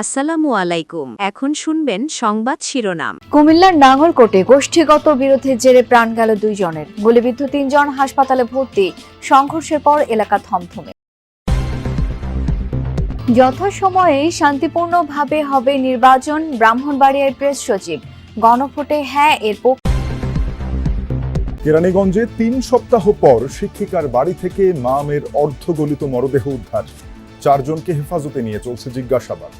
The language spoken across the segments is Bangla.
আসসালামু আলাইকুম। এখন শুনবেন সংবাদ শিরোনাম। কুমিল্লার নাঙ্গলকোটে গোষ্ঠীগত বিরোধের জেরে প্রাণ গেল দুইজনের। গুলিবিদ্ধ তিনজন হাসপাতালে ভর্তি সংঘর্ষের পর এলাকা থমথমে। যথাসময়ে শান্তিপূর্ণভাবে হবে নির্বাচন ব্রাহ্মণবাড়িয়ার প্রেস সচিব। গণভোটে হ্যাঁ এর পক্ষ কেরানীগঞ্জে তিন সপ্তাহ পর শিক্ষিকার বাড়ি থেকে মামের অর্ধগলিত মরদেহ উদ্ধার। চারজনকে হেফাজতে নিয়ে চলছে জিজ্ঞাসাবাদ।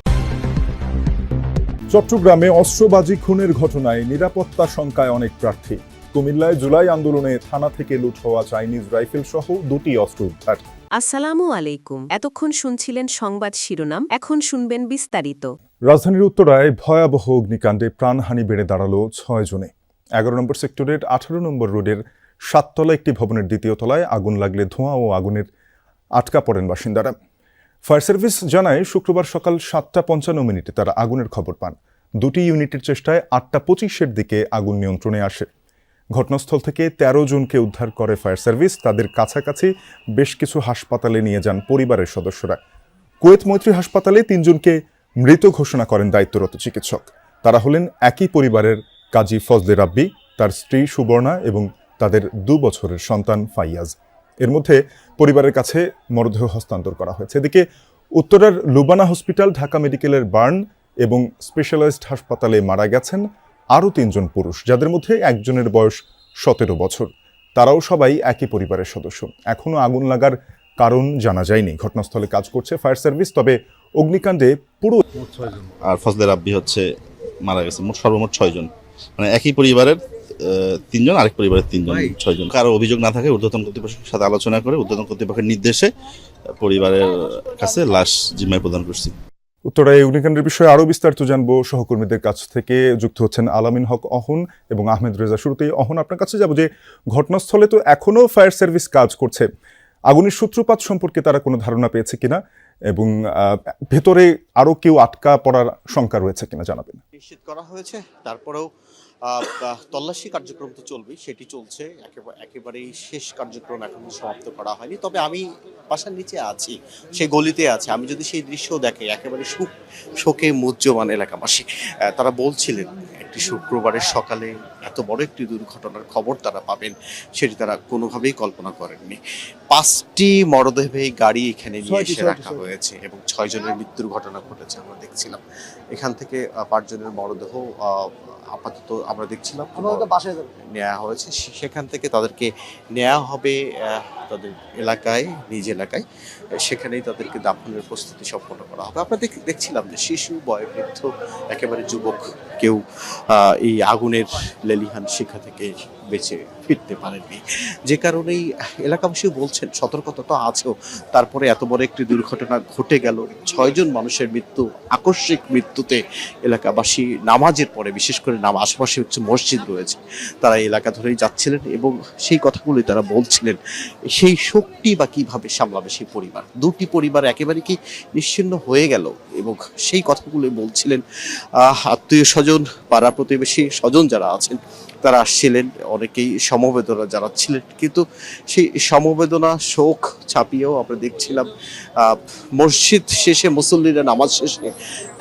চট্টগ্রামে অস্ত্রবাজি খুনের ঘটনায় নিরাপত্তা শঙ্কায় অনেক প্রার্থী। কুমিল্লায় জুলাই আন্দোলনে থানা থেকে লুট হওয়া চাইনিজ রাইফেল সহ দুটি অস্ত্র উদ্ধার। আসসালামু আলাইকুম। এতক্ষণ শুনছিলেন সংবাদ শিরোনাম এখন শুনবেন বিস্তারিত। রাজধানীর উত্তরায় ভয়াবহ অগ্নিকাণ্ডে প্রাণহানি বেড়ে দাঁড়াল ছয় জনে। এগারো নম্বর সেক্টরের আঠারো নম্বর রোডের সাততলা একটি ভবনের দ্বিতীয় তলায় আগুন লাগলে ধোঁয়া ও আগুনের আটকা পড়েন বাসিন্দারা। ফায়ার সার্ভিস জানায় শুক্রবার সকাল সাতটা পঞ্চান্ন মিনিটে তারা আগুনের খবর পান। দুটি ইউনিটের চেষ্টায় আটটা পঁচিশের দিকে আগুন নিয়ন্ত্রণে আসে। ঘটনাস্থল থেকে ১৩ জনকে উদ্ধার করে ফায়ার সার্ভিস। তাদের কাছাকাছি বেশ কিছু হাসপাতালে নিয়ে যান পরিবারের সদস্যরা। কুয়েত মৈত্রী হাসপাতালে তিনজনকে মৃত ঘোষণা করেন দায়িত্বরত চিকিৎসক। তারা হলেন একই পরিবারের কাজী ফজলে রাব্বি, তার স্ত্রী সুবর্ণা এবং তাদের দু বছরের সন্তান ফাইয়াজ। এর মধ্যে পরিবারের কাছে মরদেহ হস্তান্তর করা হয়েছে। এদিকে উত্তরার লুবানা হসপিটাল, ঢাকা মেডিকেলের বার্ন এবং স্পেশালাইজড হাসপাতালে মারা গেছেন আরও তিনজন পুরুষ যাদের মধ্যে একজনের বয়স সতেরো বছর। তারাও সবাই একই পরিবারের সদস্য। এখনও আগুন লাগার কারণ জানা যায়নি। ঘটনাস্থলে কাজ করছে ফায়ার সার্ভিস তবে অগ্নিকাণ্ডে পুরো আর ফজলের আব্বি হচ্ছে মারা গেছে। মোট সর্বমোট ছয়জন। মানে একই পরিবারের তিনজন আরেক পরিবারের তিনজন ছয়জন। কারও অভিযোগ না থাকে ঊর্ধ্বতন কর্তৃপক্ষের সাথে আলোচনা করে ঊর্ধ্বতন কর্তৃপক্ষের নির্দেশে পরিবারের কাছে লাশ জিম্মায় প্রদান করছি। উত্তরায় অগ্নিকাণ্ডের বিষয়ে আরও বিস্তারিত জানব। সহকর্মীদের কাছ থেকে যুক্ত হচ্ছেন আলামিন হক অহন এবং আহমেদ রেজা। শুরুতেই অহন, আপনার কাছে যাব যে ঘটনাস্থলে তো এখনও ফায়ার সার্ভিস কাজ করছে। আগুনের সূত্রপাত সম্পর্কে তারা কোনো ধারণা পেয়েছে কিনা এবং ভেতরে আরও কেউ আটকা পড়ার শঙ্কা রয়েছে কিনা জানাবেন। নিশ্চিত করা হয়েছে। তারপরেও তল্লাশি কার্যক্রম তো চলবে সেটি চলছে। একেবারে একেবারেই শেষ কার্যক্রম এখন সমাপ্ত করা হয়নি। তবে আমি বাসার নিচে আছি সেই গলিতে আছে। আমি যদি সেই দৃশ্য দেখে, একেবারে সুখ, শোকে মুজ্জমান এলাকাবাসী তারা বলছিলেন, একটি শুক্রবারের সকালে এত বড় একটি দুর্ঘটনার খবর তারা পাবেন সেটি তারা কোনোভাবেই কল্পনা করেননি। পাঁচটি মরদেহী গাড়ি এখানে নিয়ে এসে রাখা হয়েছে এবং ছয় জনের মৃত্যুর ঘটনা ঘটেছে আমরা দেখছিলাম। এখান থেকে পাঁচজনের মরদেহ আপাতত আমরা দেখছিলাম নেওয়া হয়েছে। সেখান থেকে তাদেরকে নেওয়া হবে তাদের এলাকায় নিজ এলাকায়। সেখানেই তাদেরকে দাফনের প্রস্তুতি সম্পন্ন করা হবে। আমরা দেখ- দেখছিলাম যে শিশু বয়োবৃদ্ধ একেবারে যুবক কেউ এই আগুনের লেলিহান শিখা থেকে বেঁচে ফিরতে পারেননি। যে কারণেই এলাকাবাসী বলছেন, সতর্কতা তো আছেও। তারপরে এত বড় একটি দুর্ঘটনা ঘটে গেল। ছয়জন মানুষের মৃত্যু, আকস্মিক মৃত্যুতে এলাকাবাসী নামাজের পরে, বিশেষ করে নাম আশেপাশে হচ্ছে মসজিদ রয়েছে, তারা এলাকা ধরেই যাচ্ছিলেন এবং সেই কথাগুলি তারা বলছিলেন। সেই শক্তি বা কীভাবে সামলাবে সেই পরিবার? দুটি পরিবার একেবারে কি নিশ্চিন্ন হয়ে গেল? এবং সেই কথাগুলোই বলছিলেন আত্মীয় স্বজন, পাড়া প্রতিবেশী স্বজন যারা আছেন তারা আসছিলেন, অনেকেই সমবেদনা জানাচ্ছিলেন। কিন্তু সেই সমবেদনা, শোক ছাপিয়েও আমরা দেখছিলাম মসজিদ শেষে, মুসল্লিরা নামাজ শেষে,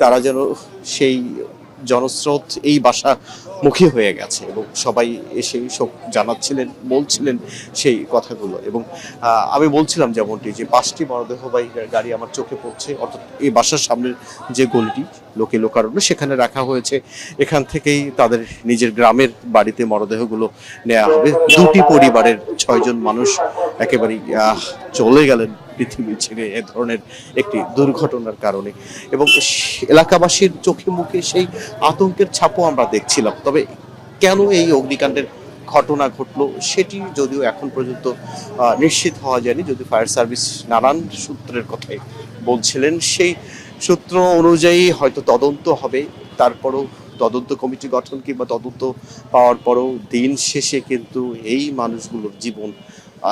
তারা যেন সেই জনস্রোত এই বাসা মুখী হয়ে গেছে এবং সবাই এসে শোক জানাচ্ছিলেন, বলছিলেন সেই কথাগুলো এবং আমি বলছিলাম যেমনটি যে পাঁচটি মরদেহবাহী গাড়ি আমার চোখে পড়ছে, অর্থাৎ এই বাসার সামনের যে গলিটি লোকে লোকারণ্য সেখানে রাখা হয়েছে। এখান থেকেই তাদের নিজের গ্রামের বাড়িতে মরদেহগুলো নেওয়া হবে। দুটি পরিবারের ছয়জন মানুষ একেবারেই চলে গেলেন পৃথিবী ছেড়ে এ ধরনের একটি দুর্ঘটনার কারণে। এবং এলাকাবাসীর চোখে মুখে সেই আতঙ্কের ছাপও আমরা দেখছিলাম। তবে কেন এই অগ্নিকাণ্ডের ঘটনা ঘটলো সেটি যদিও এখন পর্যন্ত নিশ্চিত হওয়া যায়নি। যদি ফায়ার সার্ভিস নানান সূত্রের কথাই বলছিলেন, সেই সূত্র অনুযায়ী হয়তো তদন্ত হবে। তারপরও তদন্ত কমিটি গঠন কিংবা তদন্ত পাওয়ার পরও দিন শেষে কিন্তু এই মানুষগুলোর জীবন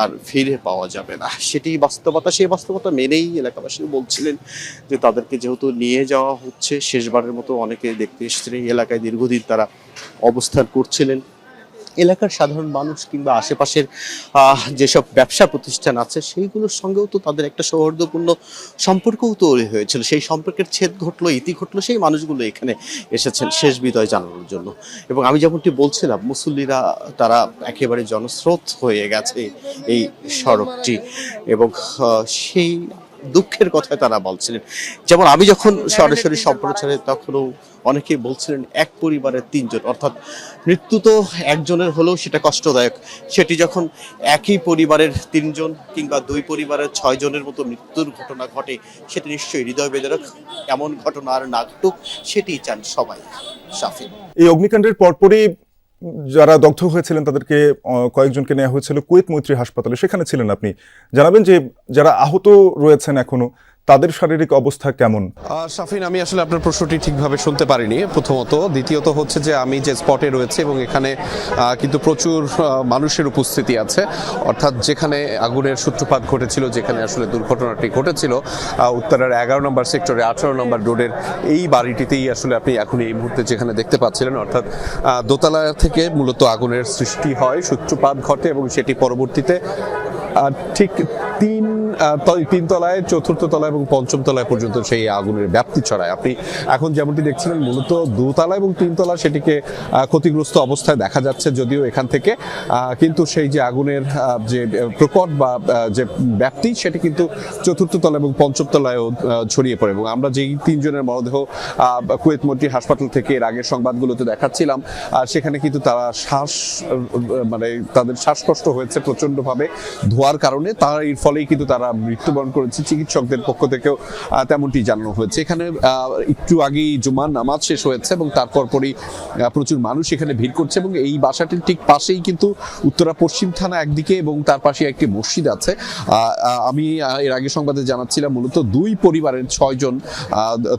আর ফিরে পাওয়া যাবে না। সেটি বাস্তবতা, সেই বাস্তবতা মেনেই এলাকাবাসী বলছিলেন যে তাদেরকে যেহেতু নিয়ে যাওয়া হচ্ছে, শেষবারের মতো অনেকে দেখতে এসেছিলেন এলাকায় দীর্ঘদিন তারা অবস্থান করছিলেন। এলাকার সাধারণ মানুষ কিংবা আশেপাশের যেসব ব্যবসা প্রতিষ্ঠান আছে, সেইগুলোর সঙ্গেও তো তাদের একটা সৌহার্দ্যপূর্ণ সম্পর্কও তৈরি হয়েছিল। সেই সম্পর্কের ছেদ ঘটলো, ইতি ঘটলো, সেই মানুষগুলো এখানে এসেছেন শেষ বিদায় জানানোর জন্য। এবং আমি যেমনটি বলছিলাম, মুসল্লিরা, তারা একেবারে জনস্রোত হয়ে গেছে এই সড়কটি এবং সেই দুঃখের কথাই তারা বলছিলেন। যেমন আমি যখন সরাসরি সম্প্রচারে তখনও অনেকেই বলছিলেন, এক পরিবারের তিনজন, অর্থাৎ মৃত্যু তো একজনের হলেও সেটা কষ্টদায়ক। সেটি যখন একই পরিবারের তিনজন কিংবা দুই পরিবারের ছয় জনের মতো মৃত্যুর ঘটনা ঘটে, সেটি নিশ্চয়ই হৃদয় বেদরক এমন ঘটনা আর না ঘটুক সেটি চান সবাই শাফি এই অগ্নিকাণ্ডের পরপরই যারা দগ্ধ হয়েছিলেন তাদেরকে কয়েকজনকে নেওয়া হয়েছিল কুয়েত মৈত্রী হাসপাতালে। সেখানে ছিলেন আপনি। জানাবেন যে যারা আহত রয়েছেন এখনও তাদের শারীরিক অবস্থা কেমন? শাফিন, আমি আসলে আপনার প্রশ্নটি ঠিকভাবে শুনতে পারিনি। প্রথমত, দ্বিতীয়ত হচ্ছে যে আমি যে স্পটে রয়েছে এবং এখানে কিন্তু প্রচুর মানুষের উপস্থিতি আছে। অর্থাৎ যেখানে আগুনের সূত্রপাত ঘটেছিল, যেখানে আসলে দুর্ঘটনাটি ঘটেছিল উত্তরের এগারো নম্বর সেক্টরে আঠারো নম্বর রোডের এই বাড়িটিতেই আসলে আপনি এখন এই মুহূর্তে যেখানে দেখতে পাচ্ছিলেন, অর্থাৎ দোতলা থেকে মূলত আগুনের সৃষ্টি হয়, সূত্রপাত ঘটে এবং সেটি পরবর্তীতে ঠিক তিন তিন তলায়, চতুর্থ তলায় এবং পঞ্চম তলায় পর্যন্ত সেই আগুনের ব্যাপ্তি ছড়ায়। আপনি এখন যেমনটি দেখছিলেন, মূলত দোতলা এবং তিনতলা সেটিকে ক্ষতিগ্রস্ত অবস্থায় দেখা যাচ্ছে যদিও এখান থেকে। কিন্তু সেই যে আগুনের যে প্রকট বা যে ব্যাপ্তি, সেটি কিন্তু চতুর্থ তলা এবং পঞ্চম তলায়ও ছড়িয়ে পড়ে এবং আমরা যেই তিনজনের মরদেহ কুয়েত মন্ত্রী হাসপাতাল থেকে এর আগের সংবাদগুলোতে দেখাচ্ছিলাম, আর সেখানে কিন্তু তারা শ্বাস মানে তাদের শ্বাসকষ্ট হয়েছে প্রচন্ডভাবে ধোয়ার কারণে। তার, এর ফলেই কিন্তু তারা মৃত্যুবরণ করেছে, চিকিৎসকদের পক্ষ থেকেও তেমনটি জানানো হয়েছে। এখানে একটু আগেই জুমার নামাজ শেষ হয়েছে এবং তারপর পরই প্রচুর মানুষ এখানে ভিড় করছে এবং এই বাসাটির ঠিক পাশেই কিন্তু উত্তরা পশ্চিম থানা একদিকে এবং তার পাশে একটি মসজিদ আছে। আমি এর আগে সংবাদে জানাচ্ছিলাম মূলত দুই পরিবারের ছয়জন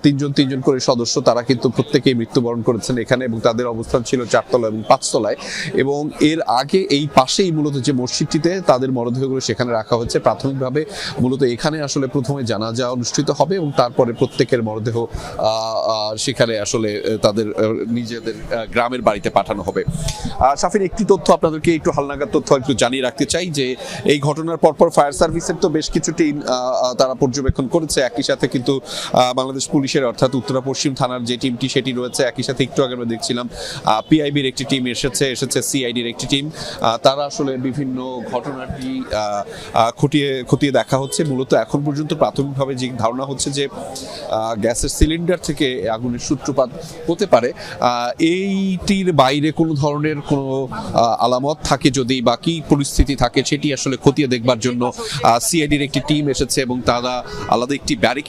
তিনজন তিনজন করে সদস্য তারা কিন্তু প্রত্যেকেই মৃত্যুবরণ করেছেন এখানে এবং তাদের অবস্থান ছিল চারতলা এবং পাঁচতলায় এবং এর আগে এই পাশেই মূলত যে মসজিদটিতে তাদের মরদেহগুলো সেখানে রাখা হয়েছে। প্রাথমিকভাবে মূলত এখানে আসলে প্রথমে জানাজা অনুষ্ঠিত হবে এবং তারপরে প্রত্যেকের মরদেহ সেখানে আসলে তাদের নিজেদের গ্রামের বাড়িতে পাঠানো হবে। সাফির একটি তথ্য আপনাদেরকে একটু হালনাগাদ তথ্য একটু জানিয়ে রাখতে চাই যে, এই ঘটনার পরপর ফায়ার সার্ভিসের তো বেশ কিছু টিম তারা পর্যবেক্ষণ করেছে। একই সাথে কিন্তু বাংলাদেশ পুলিশের অর্থাৎ উত্তরা পশ্চিম থানার যে টিমটি সেটি রয়েছে, একই সাথে একটু আগে আমরা দেখছিলাম পিআইবির একটি টিম এসেছে এসেছে সিআইডির একটি টিম। তারা আসলে বিভিন্ন ঘটনাটি খতিয়ে খতিয়ে দেখা হচ্ছে, মূলত এখন পর্যন্ত প্রাথমিকভাবে যে ধারণা হচ্ছে যে গ্যাসের সিলিন্ডার থেকে আগুনের সূত্রপাত হতে পারে। এইটির বাইরে কোনো ধরনের কোনো আলামত থাকে যদি বা কী পরিস্থিতি থাকে সেটি আসলে খতিয়ে দেখবার জন্য সিআইডির একটি টিম এসেছে এবং তারা আলাদা একটি ব্যারিকেড